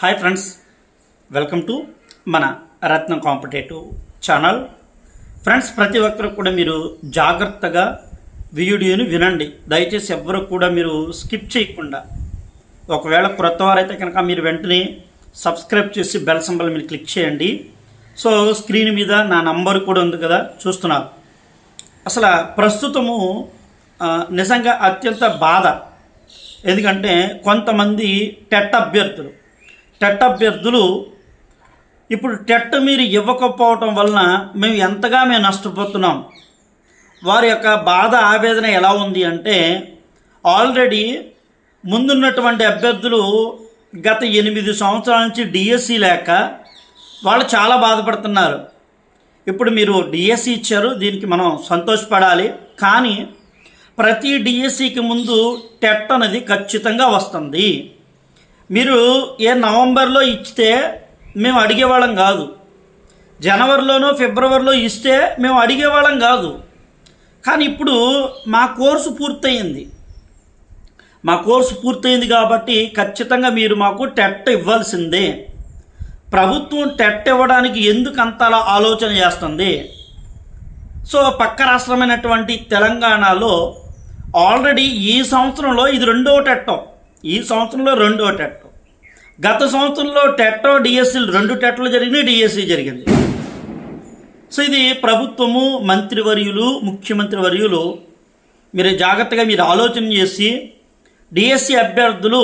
Hi friends welcome to మన రత్నం competitive channel friends ప్రతి ఒక్కరు కూడా మీరు జాగ్రత్తగా వీడియోని వినండి. దయచేసి ఎవ్వరు కూడా మీరు స్కిప్ చేయకుండా. ఒకవేళ క్రొత్త వారైతే కనుక మీరు వెంటనే సబ్స్క్రైబ్ చేసి బెల్ సింబల్ మీరు క్లిక్ చేయండి. సో స్క్రీన్ మీద నా నంబర్ కూడా ఉంది కదా చూస్తున్నారు. అసలు ప్రస్తుతము నిజంగా అత్యంత బాధ. ఎందుకంటే కొంతమంది టెట్ అభ్యర్థులు టెట్ అభ్యర్థులు ఇప్పుడు టెట్ మీరు ఇవ్వకపోవటం వలన మేము ఎంతగా మేము నష్టపోతున్నాం. వారి యొక్క బాధ ఆవేదన ఎలా ఉంది అంటే ఆల్రెడీ ముందున్నటువంటి అభ్యర్థులు గత ఎనిమిది సంవత్సరాల నుంచి డిఎస్సి లేక వాళ్ళు చాలా బాధపడుతున్నారు. ఇప్పుడు మీరు డిఎస్సి ఇచ్చారు దీనికి మనం సంతోషపడాలి. కానీ ప్రతి డిఎస్సికి ముందు టెట్ అనేది ఖచ్చితంగా వస్తుంది. మీరు ఏ నవంబర్లో ఇస్తే మేము అడిగేవాళ్ళం కాదు. జనవరిలోనో ఫిబ్రవరిలో ఇస్తే మేము అడిగేవాళ్ళం కాదు. కానీ ఇప్పుడు మా కోర్సు పూర్తయింది. మా కోర్సు పూర్తయింది కాబట్టి ఖచ్చితంగా మీరు మాకు టెట్ ఇవ్వాల్సిందే. ప్రభుత్వం టెట్ ఇవ్వడానికి ఎందుకు అంతలా ఆలోచన చేస్తుంది? సో పక్క రాష్ట్రమైనటువంటి తెలంగాణలో ఆల్రెడీ ఈ సంవత్సరంలో ఇది రెండో టెట్టం. ఈ సంవత్సరంలో రెండో టెట్టో గత సంవత్సరంలో టెట్టో డిఎస్సీలు రెండు టెట్లు జరిగినాయి డిఎస్సి జరిగింది. సో ఇది ప్రభుత్వము మంత్రివర్యులు ముఖ్యమంత్రి వర్యులు మీరు జాగ్రత్తగా మీరు ఆలోచన చేసి డిఎస్సి అభ్యర్థులు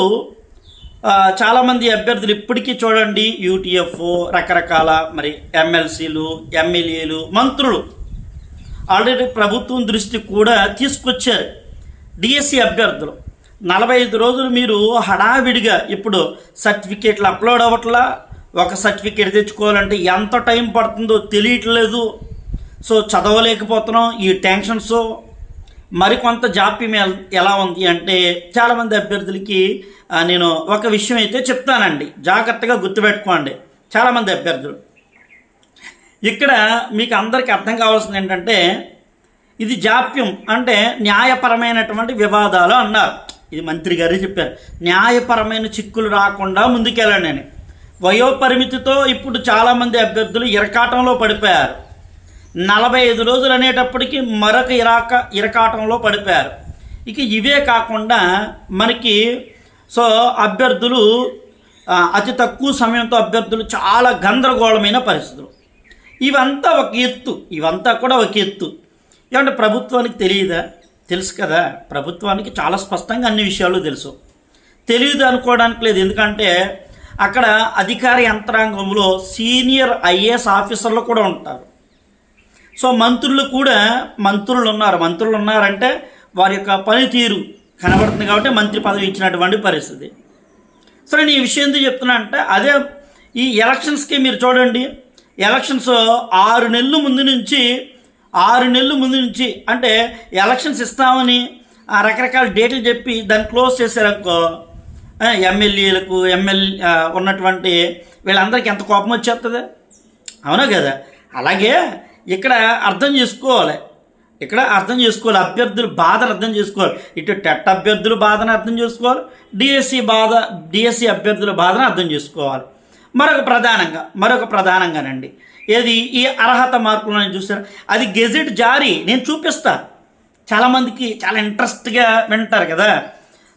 చాలామంది అభ్యర్థులు ఇప్పటికీ చూడండి యూటీఎఫ్ రకరకాల మరి ఎమ్మెల్సీలు ఎమ్మెల్యేలు మంత్రులు. ఆల్రెడీ ప్రభుత్వం దృష్టి కూడా తీసుకొచ్చారు డిఎస్సి అభ్యర్థులు. నలభై ఐదు రోజులు మీరు హడావిడిగా ఇప్పుడు సర్టిఫికేట్లు అప్లోడ్ అవ్వట్లా? ఒక సర్టిఫికేట్ తెచ్చుకోవాలంటే ఎంత టైం పడుతుందో తెలియట్లేదు. సో చదవలేకపోతున్నాం. ఈ టెన్షన్స్ మరికొంత జాప్యం ఎలా ఉంది అంటే చాలామంది అభ్యర్థులకి నేను ఒక విషయం అయితే చెప్తానండి. జాగ్రత్తగా గుర్తుపెట్టుకోండి. చాలామంది అభ్యర్థులు. ఇక్కడ మీకు అందరికీ అర్థం కావాల్సింది ఏంటంటే ఇది జాప్యం అంటే న్యాయపరమైనటువంటి వివాదాలు అన్నారు. ఇది మంత్రి గారే చెప్పారు. న్యాయపరమైన చిక్కులు రాకుండా ముందుకెళ్ళండి అని. వయోపరిమితితో ఇప్పుడు చాలామంది అభ్యర్థులు ఇరకాటంలో పడిపోయారు. నలభై ఐదు రోజులు అనేటప్పటికి మరొక ఇరాక ఇరకాటంలో పడిపోయారు. ఇక ఇవే కాకుండా మనకి సో అభ్యర్థులు అతి తక్కువ సమయంతో అభ్యర్థులు చాలా గందరగోళమైన పరిస్థితులు. ఇవంతా ఒక ఎత్తు ఇవంతా కూడా ఒక ఎత్తు. ఏమంటే ప్రభుత్వానికి తెలియదా? తెలుసు కదా ప్రభుత్వానికి చాలా స్పష్టంగా అన్ని విషయాలు తెలుసు. తెలియదు అనుకోవడానికి లేదు. ఎందుకంటే అక్కడ అధికార యంత్రాంగంలో సీనియర్ ఐఏఎస్ ఆఫీసర్లు కూడా ఉంటారు. సో మంత్రులు కూడా మంత్రులు ఉన్నారు. మంత్రులు ఉన్నారంటే వారి యొక్క పనితీరు కనబడుతుంది కాబట్టి మంత్రి పదవి ఇచ్చినటువంటి పరిస్థితి. సరే నేను ఈ విషయం ఎందుకు చెప్తున్నా అంటే అదే ఈ ఎలక్షన్స్కి మీరు చూడండి. ఎలక్షన్స్ ఆరు నెలల ముందు నుంచి ఆరు నెలల ముందు నుంచి అంటే ఎలక్షన్స్ ఇస్తామని ఆ రకరకాల డేట్లు చెప్పి దాన్ని క్లోజ్ చేశారనుకో ఎమ్మెల్యేలకు ఎమ్మెల్యే ఉన్నటువంటి వీళ్ళందరికీ ఎంత కోపం వచ్చేస్తుంది అవునా కదా? అలాగే ఇక్కడ అర్థం చేసుకోవాలి. ఇక్కడ అర్థం చేసుకోవాలి. అభ్యర్థుల బాధను అర్థం చేసుకోవాలి. ఇటు టెట్ అభ్యర్థుల బాధను అర్థం చేసుకోవాలి. డిఎస్సి బాధ డిఎస్సి అభ్యర్థుల బాధను అర్థం చేసుకోవాలి. మరొక ప్రధానంగా మరొక ప్రధానంగానండి ఏది? ఈ అర్హత మార్పులు నేను చూసాను అది గెజెట్ జారీ. నేను చూపిస్తా. చాలామందికి చాలా ఇంట్రెస్ట్గా వింటారు కదా.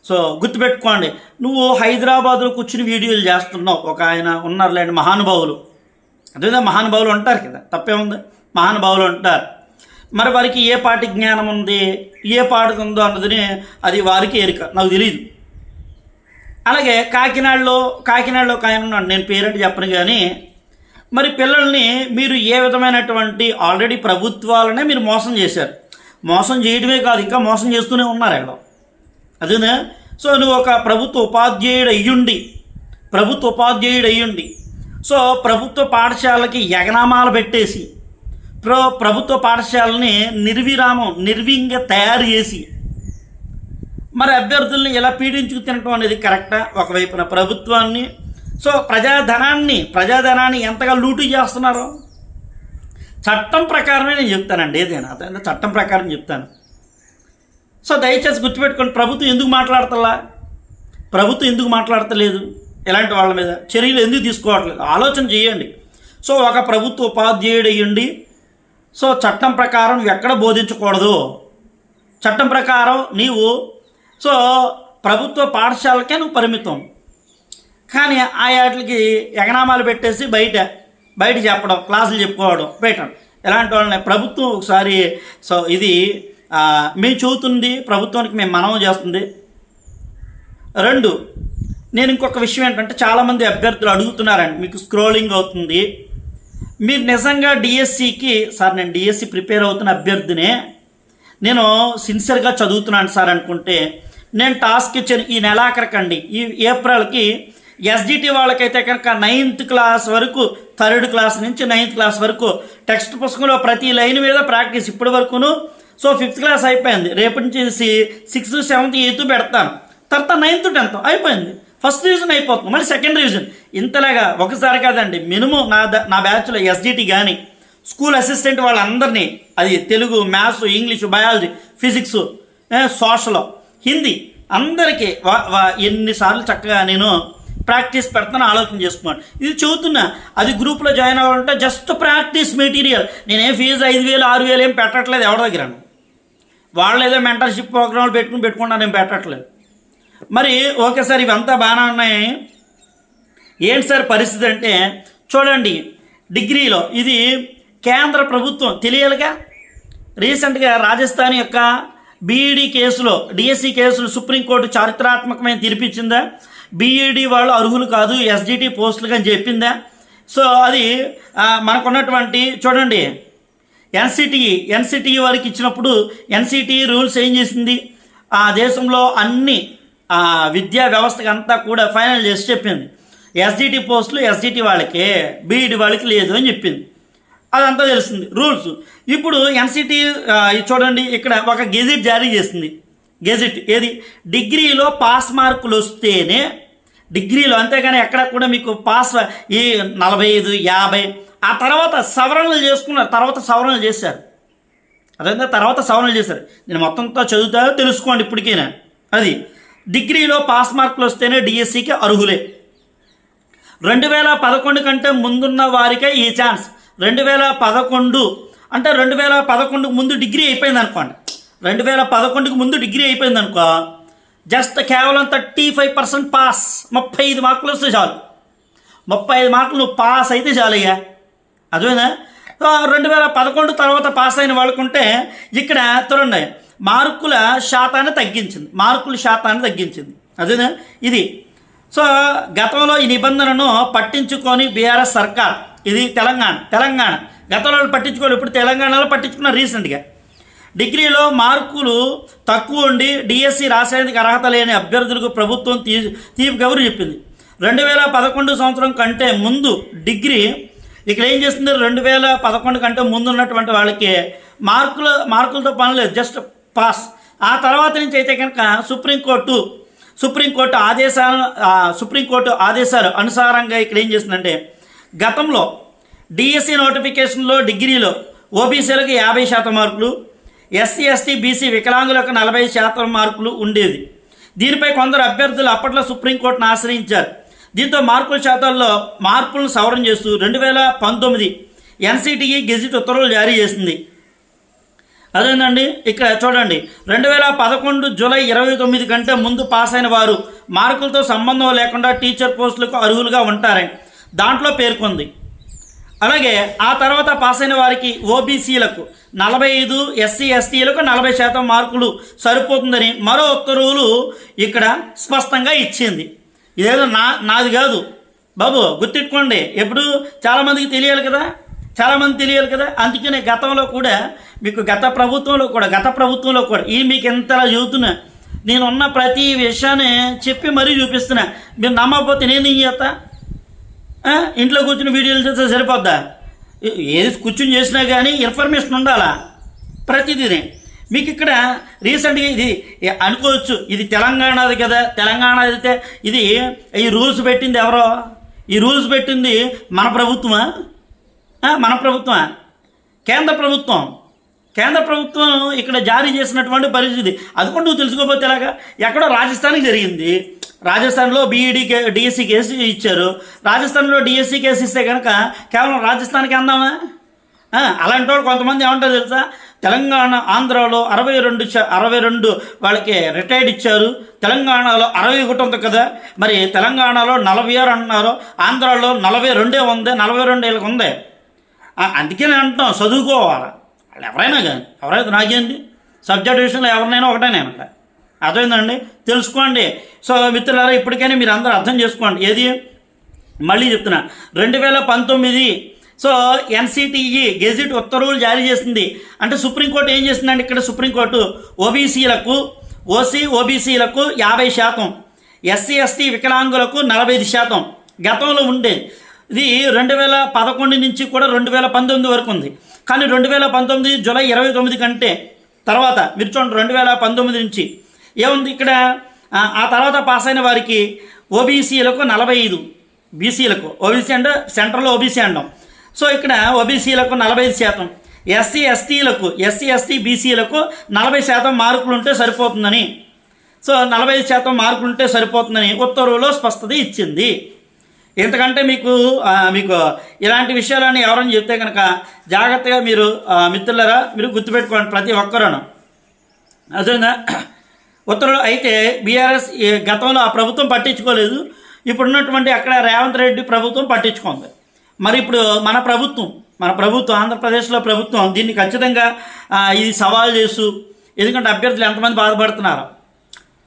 సో గుర్తుపెట్టుకోండి. నువ్వు హైదరాబాద్లో కూర్చుని వీడియోలు చేస్తున్నావు. ఒక ఆయన ఉన్నారులేండి మహానుభావులు. అదేవిధంగా మహానుభావులు ఉంటారు కదా. తప్పేముంది? మహానుభావులు ఉంటారు. మరి వారికి ఏ పాటి జ్ఞానం ఉంది? ఏ పాటికి ఉందో అన్నది అది వారికి ఎరిక నాకు తెలియదు అలాగే కాకినాడలో కాకినాడలో ఒక ఉన్నాడు నేను పేరెంట్ చెప్పను కానీ మరి పిల్లల్ని మీరు ఏ విధమైనటువంటి ఆల్రెడీ ప్రభుత్వాలనే మీరు మోసం చేశారు. మోసం చేయడమే కాదు ఇంకా మోసం చేస్తూనే ఉన్నారు ఇక్కడ అదేనా? సో నువ్వు ఒక ప్రభుత్వ ఉపాధ్యాయుడు అయ్యుండి ప్రభుత్వ ఉపాధ్యాయుడు అయ్యుండి సో ప్రభుత్వ పాఠశాలకి యగనామాలు పెట్టేసి ప్ర ప్రభుత్వ పాఠశాలని నిర్విరామం నిర్వీంగా తయారు చేసి మరి అభ్యర్థుల్ని ఎలా పీడించుకు తినటం అనేది కరెక్టా ఒకవైపున ప్రభుత్వాన్ని సో ప్రజాధనాన్ని ప్రజాధనాన్ని ఎంతగా లూటు చేస్తున్నారు? చట్టం ప్రకారమే నేను చెప్తానండి ఏదైనా అదే చట్టం ప్రకారం చెప్తాను. సో దయచేసి గుర్తుపెట్టుకోండి ప్రభుత్వం ఎందుకు మాట్లాడతలా? ప్రభుత్వం ఎందుకు మాట్లాడతలేదు? ఇలాంటి వాళ్ళ మీద? చర్యలు ఎందుకు తీసుకోవట్లేదు? ఆలోచన చేయండి. సో ఒక ప్రభుత్వ ఉపాధ్యాయుడు అయ్యండి. సో చట్టం ప్రకారం ఎక్కడ బోధించకూడదు? చట్టం ప్రకారం నీవు సో ప్రభుత్వ పాఠశాలకే నువ్వు పరిమితం. కానీ ఆ వాటికి ఎగనామాలు పెట్టేసి బయట బయట చెప్పడం క్లాసులు చెప్పుకోవడం పెట్టడం. ఎలాంటి వాళ్ళని ప్రభుత్వం ఒకసారి సో ఇది మేము చెబుతుంది ప్రభుత్వానికి మేము మనవి చేస్తుంది. రెండు నేను ఇంకొక విషయం ఏంటంటే చాలామంది అభ్యర్థులు అడుగుతున్నారండి మీకు స్క్రోలింగ్ అవుతుంది. మీరు నిజంగా డిఎస్సికి సార్ నేను డిఎస్సి ప్రిపేర్ అవుతున్న అభ్యర్థినే నేను సిన్సియర్గా చదువుతున్నాను సార్ అనుకుంటే నేను టాస్క్ ఇచ్చాను ఈ నెలాఖరికండి. ఈ ఏప్రిల్కి ఎస్జిటి వాళ్ళకైతే కనుక నైన్త్ క్లాస్ వరకు థర్డ్ క్లాస్ నుంచి నైన్త్ క్లాస్ వరకు టెక్స్ట్ పుస్తకంలో ప్రతి లైన్ మీద ప్రాక్టీస్ ఇప్పటి వరకును. సో ఫిఫ్త్ క్లాస్ అయిపోయింది. రేపటి నుంచి సిక్స్త్ సెవెంత్ ఎయిత్ పెడతాను. తర్వాత నైన్త్ టెన్త్ అయిపోయింది. ఫస్ట్ రివిజన్ అయిపోతుంది. మళ్ళీ సెకండ్ రివిజన్. ఇంతలాగా ఒకసారి కాదండి మినిమం నా ద- నా బ్యాచ్లో ఎస్జిటి కానీ స్కూల్ అసిస్టెంట్ వాళ్ళందరినీ అది Telugu maths English biology physics social Hindi. అందరికీ వా- వా- ఎన్నిసార్లు చక్కగా నేను ప్రాక్టీస్ పెడతాను ఆలోచన చేసుకున్నాను. ఇది చెబుతున్నా అది గ్రూప్లో జాయిన్ అవ్వాలంటే జస్ట్ ప్రాక్టీస్ మెటీరియల్. నేనేం ఫీజు ఐదు వేలు ఆరు వేలు ఏం పెట్టట్లేదు ఎవరి దగ్గర? వాళ్ళు ఏదో మెంటర్షిప్ ప్రోగ్రాంలు పెట్టుకుని పెట్టుకున్నా నేను పెట్టట్లేదు. మరి ఓకే సార్ ఇవంతా బాగానే ఉన్నాయి. ఏంటి సార్ పరిస్థితి అంటే చూడండి డిగ్రీలో ఇది కేంద్ర ప్రభుత్వం తెలియాలిగా? రీసెంట్గా రాజస్థాన్ యొక్క బీఈడీ కేసులో డిఎస్సి కేసులు సుప్రీంకోర్టు చారిత్రాత్మకమైన తీర్పిచ్చిందా? బీఈడీ వాళ్ళు అర్హులు కాదు ఎస్జిటి పోస్టులుగా అని చెప్పిందా? సో అది మనకున్నటువంటి చూడండి ఎన్సిటిఈ ఎన్సిటిఈ వాళ్ళకి ఇచ్చినప్పుడు ఎన్సిటిఈ రూల్స్ ఏం చేసింది? ఆ దేశంలో అన్ని విద్యా వ్యవస్థకి అంతా కూడా ఫైనల్ చేసి చెప్పింది. ఎస్జిటి పోస్టులు ఎస్జిటి వాళ్ళకే బీఈడి వాళ్ళకి లేదు అని చెప్పింది. అదంతా తెలుస్తుంది. రూల్స్ ఇప్పుడు ఎన్సిటి చూడండి ఇక్కడ ఒక గెజిట్ జారీ చేసింది గెజిట్ ఏది? డిగ్రీలో పాస్ మార్కులు వస్తేనే డిగ్రీలో అంతేగాని ఎక్కడ కూడా మీకు పాస్ ఈ నలభై ఐదు యాభై ఆ తర్వాత సవరణలు చేసుకున్నారు. తర్వాత సవరణలు చేశారు. అదే తర్వాత సవరణలు చేశారు. నేను మొత్తంతో చదువుతా తెలుసుకోండి ఇప్పటికైనా. అది డిగ్రీలో పాస్ మార్కులు వస్తేనే డిఎస్సికి అర్హులే. రెండు వేల పదకొండు కంటే ముందున్న వారికే ఈ ఛాన్స్. రెండు వేల పదకొండు అంటే రెండు వేల పదకొండుకు ముందు డిగ్రీ అయిపోయింది అనుకోండి. రెండు వేల పదకొండుకు ముందు డిగ్రీ అయిపోయింది అనుకో జస్ట్ కేవలం థర్టీ ఫైవ్ పర్సెంట్ పాస్ ముప్పై ఐదు మార్కులు వస్తే చాలు. ముప్పై ఐదు మార్కులు నువ్వు పాస్ అయితే చాలయ్యా. అదేనా రెండు వేల పదకొండు తర్వాత పాస్ అయిన వాళ్ళకుంటే ఇక్కడ చూడండి మార్కుల శాతాన్ని తగ్గించింది. మార్కుల శాతాన్ని తగ్గించింది. అదేనా ఇది. సో గతంలో ఈ నిబంధనను పట్టించుకొని బీఆర్ఎస్ సర్కార్ ఇది తెలంగాణ. తెలంగాణ. గతంలో పట్టించుకోవాలి ఇప్పుడు తెలంగాణలో పట్టించుకున్నారు రీసెంట్గా. డిగ్రీలో మార్కులు తక్కువ ఉండి డిఎస్సి రాసేందుకు అర్హత లేని అభ్యర్థులకు ప్రభుత్వం తీ తీపి కబురు చెప్పింది. రెండు వేల పదకొండు సంవత్సరం కంటే ముందు డిగ్రీ ఇక్కడ ఏం చేస్తుంది? రెండు వేల పదకొండు కంటే ముందు ఉన్నటువంటి వాళ్ళకి మార్కుల మార్కులతో పని లేదు. Just pass. ఆ తర్వాత నుంచి అయితే కనుక సుప్రీంకోర్టు సుప్రీంకోర్టు ఆదేశాలను సుప్రీంకోర్టు ఆదేశాలు అనుసారంగా ఇక్కడ ఏం చేస్తుందంటే గతంలో డిఎస్సి నోటిఫికేషన్లో డిగ్రీలో ఓబీసీలకు యాభై శాతం మార్కులు ఎస్సీ ఎస్టీ బీసీ వికలాంగులకు నలభై శాతం మార్కులు ఉండేది. దీనిపై కొందరు అభ్యర్థులు అప్పట్లో సుప్రీంకోర్టును ఆశ్రయించారు. దీంతో మార్కుల శాతాల్లో మార్పులను సవరణ చేస్తూ రెండు వేల పంతొమ్మిది ఎన్సిటిఈ గెజిట్ ఉత్తర్వులు జారీ చేసింది. అదేందండి ఇక్కడ చూడండి. రెండు వేల పదకొండు జూలై ఇరవై తొమ్మిది కంటే ముందు పాస్ అయిన వారు మార్కులతో సంబంధం లేకుండా టీచర్ పోస్టులకు అర్హులుగా ఉంటారని దాంట్లో పేర్కొంది. అలాగే ఆ తర్వాత పాస్ అయిన వారికి ఓబీసీలకు నలభై ఐదు ఎస్సీ ఎస్టీలకు నలభై శాతం మార్కులు సరిపోతుందని మరో ఉత్తర్వులు ఇక్కడ స్పష్టంగా ఇచ్చింది. ఇదేదో నా నాది కాదు. బాబు గుర్తిట్టుకోండి ఎప్పుడు చాలామందికి తెలియాలి కదా? చాలామంది తెలియాలి కదా? అందుకనే గతంలో కూడా మీకు గత ప్రభుత్వంలో కూడా గత ప్రభుత్వంలో కూడా ఈ మీకు ఎంతలా చెబుతున్నా నేను ఉన్న ప్రతి విషయాన్ని చెప్పి మరీ చూపిస్తున్నా. మీరు నమ్మకపోతే నేను ఏం చేస్తా? ఇంట్లో కూర్చుని వీడియోలు చేస్తే సరిపోద్దా? ఏది కూర్చుని చేసినా కానీ ఇన్ఫర్మేషన్ ఉండాలా? ప్రతిదీనే. మీకు ఇక్కడ రీసెంట్గా ఇది అనుకోవచ్చు. ఇది తెలంగాణది కదా. తెలంగాణ అయితే ఇది ఈ రూల్స్ పెట్టింది ఎవరో? ఈ రూల్స్ పెట్టింది మన ప్రభుత్వమా? మన ప్రభుత్వమా? కేంద్ర ప్రభుత్వం. కేంద్ర ప్రభుత్వం ఇక్కడ జారీ చేసినటువంటి పరిస్థితి. అది కూడా నువ్వు తెలుసుకోకపోతే ఎలాగా? ఎక్కడో రాజస్థాన్కి జరిగింది. రాజస్థాన్లో బీఈడీ కే డిఎస్సి కేసు ఇచ్చారు. రాజస్థాన్లో డిఎస్సి కేసు ఇస్తే కనుక కేవలం రాజస్థాన్కి అందామా? అలాంటి వాడు కొంతమంది ఏమంటారు తెలుసా? తెలంగాణ ఆంధ్రాలో అరవై రెండు అరవై రెండు వాళ్ళకి రిటైర్డ్ ఇచ్చారు. తెలంగాణలో అరవై ఒకటి ఉంది కదా? మరి తెలంగాణలో నలభై ఆరు అంటున్నారు. ఆంధ్రాలో నలభై రెండే ఉంది నలభై రెండు వీళ్ళకి ఉంది. అందుకే నేను అంటున్నాం చదువుకోవాలి? వాళ్ళు ఎవరైనా కానీ ఎవరైతే నాకేంటి? సబ్జెక్ట్ విషయంలో ఎవరినైనా ఒకటే నేను అక్కడ అర్థమైందండి? తెలుసుకోండి. సో మిత్రులారా ఇప్పటికైనా మీరు అందరూ అర్థం చేసుకోండి. ఏది? మళ్ళీ చెప్తున్నా. రెండు వేల పంతొమ్మిది. సో ఎన్సిటిఈ గెజిట్ ఉత్తర్వులు జారీ చేసింది. అంటే సుప్రీంకోర్టు ఏం చేసిందండి ఇక్కడ సుప్రీంకోర్టు ఓబీసీలకు ఓసీ ఓబీసీలకు యాభై శాతం ఎస్సీ ఎస్టీ వికలాంగులకు నలభై ఐదు శాతం గతంలో ఉండేది ఇది రెండు వేల పదకొండు నుంచి కూడా రెండు వేల పంతొమ్మిది వరకు ఉంది. కానీ రెండు వేల పంతొమ్మిది జూలై ఇరవై తొమ్మిది కంటే తర్వాత మీరు చూడండి రెండు వేల పంతొమ్మిది నుంచి. ఏముంది ఇక్కడ? ఆ, తర్వాత పాస్ అయిన వారికి ఓబీసీలకు నలభై ఐదు. బీసీలకు. ఓబీసీ అంటే సెంట్రల్ ఓబీసీ అంటాం. సో ఇక్కడ ఓబీసీలకు నలభై ఐదు శాతం. ఎస్సీ ఎస్టీలకు ఎస్సీ ఎస్టీ బీసీలకు నలభై శాతం మార్కులు ఉంటే సరిపోతుందని. సో నలభై ఐదు శాతం మార్కులు ఉంటే సరిపోతుందని ఉత్తర్వులో స్పష్టత ఇచ్చింది. ఎందుకంటే మీకు మీకు ఇలాంటి విషయాలని ఎవరైనా చెప్తే కనుక జాగ్రత్తగా మీరు మిత్రులరా మీరు గుర్తుపెట్టుకోండి ప్రతి ఒక్కరూ అదేనా ఉత్తర్వులు అయితే బీఆర్ఎస్ ఈ గతంలో ఆ ప్రభుత్వం పట్టించుకోలేదు. ఇప్పుడున్నటువంటి అక్కడ రేవంత్ రెడ్డి ప్రభుత్వం పట్టించుకుంది. మరి ఇప్పుడు మన ప్రభుత్వం మన ప్రభుత్వం ఆంధ్రప్రదేశ్లో ప్రభుత్వం దీన్ని ఖచ్చితంగా ఇది సవాల్ చేస్తూ ఎందుకంటే అభ్యర్థులు ఎంతమంది బాధపడుతున్నారు?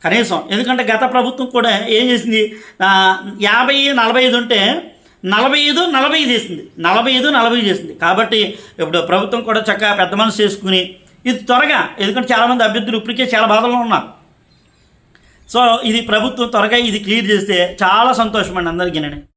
కనీసం. ఎందుకంటే గత ప్రభుత్వం కూడా ఏం చేసింది? యాభై నలభై ఐదు ఉంటే నలభై ఐదు నలభై ఐదు చేసింది. నలభై ఐదు నలభై ఐదు చేసింది. కాబట్టి ఇప్పుడు ప్రభుత్వం కూడా చక్కగా పెద్ద మనసు చేసుకుని ఇది త్వరగా ఎందుకంటే చాలామంది అభ్యర్థులు ఇప్పటికే చాలా బాధలో ఉన్నారు. సో ఇది ప్రభుత్వం త్వరగా ఇది క్లియర్ చేస్తే చాలా సంతోషం అండి అందరికీ